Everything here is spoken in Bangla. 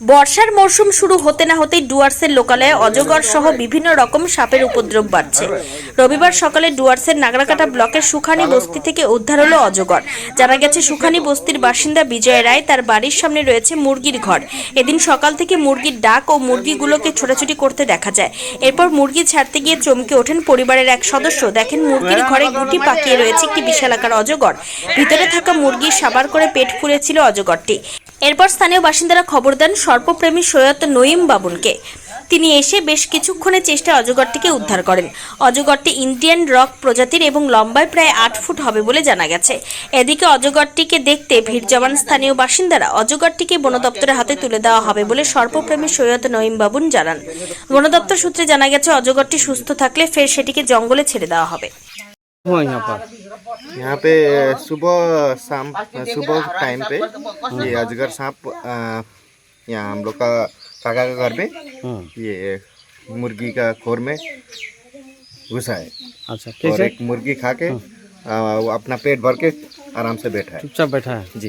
বর্ষার মরশুম শুরু হতে না হতেই ডুয়ার্সের লোকালয়ে অজগর সহ বিভিন্ন রকম সাপের উপদ্রব বাড়ছে। রবিবার সকালে ডুয়ার্সের নাগরাকাটা ব্লকের সুখানি বস্তি থেকে উদ্ধার হলো অজগর। জানা গেছে, সুখানি বস্তির বাসিন্দা বিজয় রায় তার বাড়ির সামনে রয়েছে মুরগির ঘর। এদিন সকাল থেকে মুরগির ডাক ও মুরগিগুলোকে ছোটাছুটি করতে দেখা যায়। এরপর মুরগি ছাড়তে গিয়ে চমকে ওঠেন পরিবারের এক সদস্য। দেখেন, মুরগির ঘরে গুটি পাকিয়ে রয়েছে একটি বিশালাকার অজগর। ভিতরে থাকা মুরগি সাবার করে পেট ফুলেছিল অজগরটি। এরপর স্থানীয় বাসিন্দারা খবর দেন সর্পপ্রেমী সৈয়দ নঈম বাবুনকে তিনি এসে বেশ কিছুক্ষণের চেষ্টায় অজগরটিকে উদ্ধার করেন। অজগরটি ইন্ডিয়ান রক প্রজাতির এবং লম্বায় প্রায় আট ফুট হবে বলে জানা গেছে। এদিকে অজগরটিকে দেখতে ভিড় জমান স্থানীয় বাসিন্দারা অজগরটিকে বন দপ্তরের হাতে তুলে দেওয়া হবে বলে সর্পপ্রেমী সৈয়দ নঈম বাবুন জানান। বন দপ্তর সূত্রে জানা গেছে, অজগরটি সুস্থ থাকলে ফের সেটিকে জঙ্গলে ছেড়ে দেওয়া হবে। हुआ यहाँ पर। यहाँ पे सुबह शाम सुबह टाइम पे ये अजगर सांप यहाँ हम लोग का काका का घर में हम्म, ये मुर्गी का खोर में घुसा है। अच्छा और एक मुर्गी खा के आ, वो अपना पेट भर के आराम से बैठा है। चुपचाप बैठा है? जी।